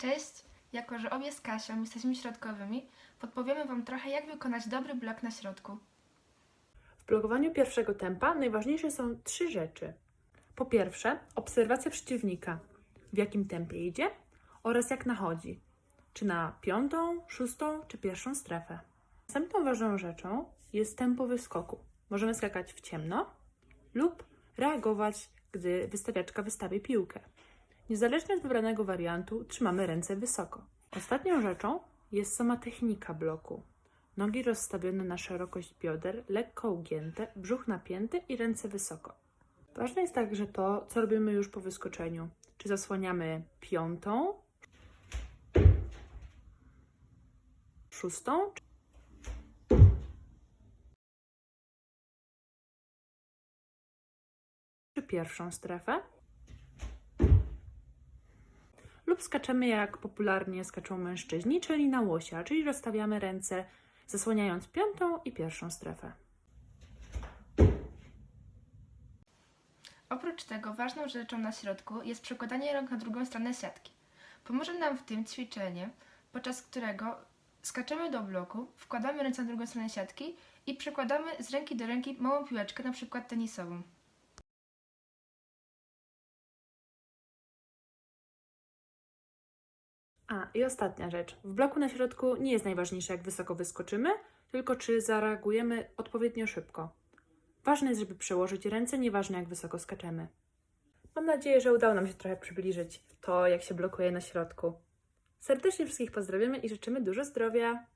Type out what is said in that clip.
Cześć! Jako, że obie z Kasią jesteśmy środkowymi, podpowiemy Wam trochę, jak wykonać dobry blok na środku. W blokowaniu pierwszego tempa najważniejsze są trzy rzeczy. Po pierwsze, obserwacja przeciwnika, w jakim tempie idzie oraz jak nachodzi, czy na piątą, szóstą czy pierwszą strefę. Następną ważną rzeczą jest tempo wyskoku. Możemy skakać w ciemno lub reagować, gdy wystawiaczka wystawi piłkę. Niezależnie od wybranego wariantu, trzymamy ręce wysoko. Ostatnią rzeczą jest sama technika bloku. Nogi rozstawione na szerokość bioder, lekko ugięte, brzuch napięty i ręce wysoko. Ważne jest także to, co robimy już po wyskoczeniu. Czy zasłaniamy piątą, szóstą, czy pierwszą strefę. Lub skaczemy jak popularnie skaczą mężczyźni, czyli na łosia, czyli rozstawiamy ręce zasłaniając piątą i pierwszą strefę. Oprócz tego ważną rzeczą na środku jest przekładanie rąk na drugą stronę siatki. Pomoże nam w tym ćwiczenie, podczas którego skaczemy do bloku, wkładamy ręce na drugą stronę siatki i przekładamy z ręki do ręki małą piłeczkę, na przykład tenisową. A, i ostatnia rzecz. W bloku na środku nie jest najważniejsze, jak wysoko wyskoczymy, tylko czy zareagujemy odpowiednio szybko. Ważne jest, żeby przełożyć ręce, nieważne jak wysoko skaczemy. Mam nadzieję, że udało nam się trochę przybliżyć to, jak się blokuje na środku. Serdecznie wszystkich pozdrawiamy i życzymy dużo zdrowia.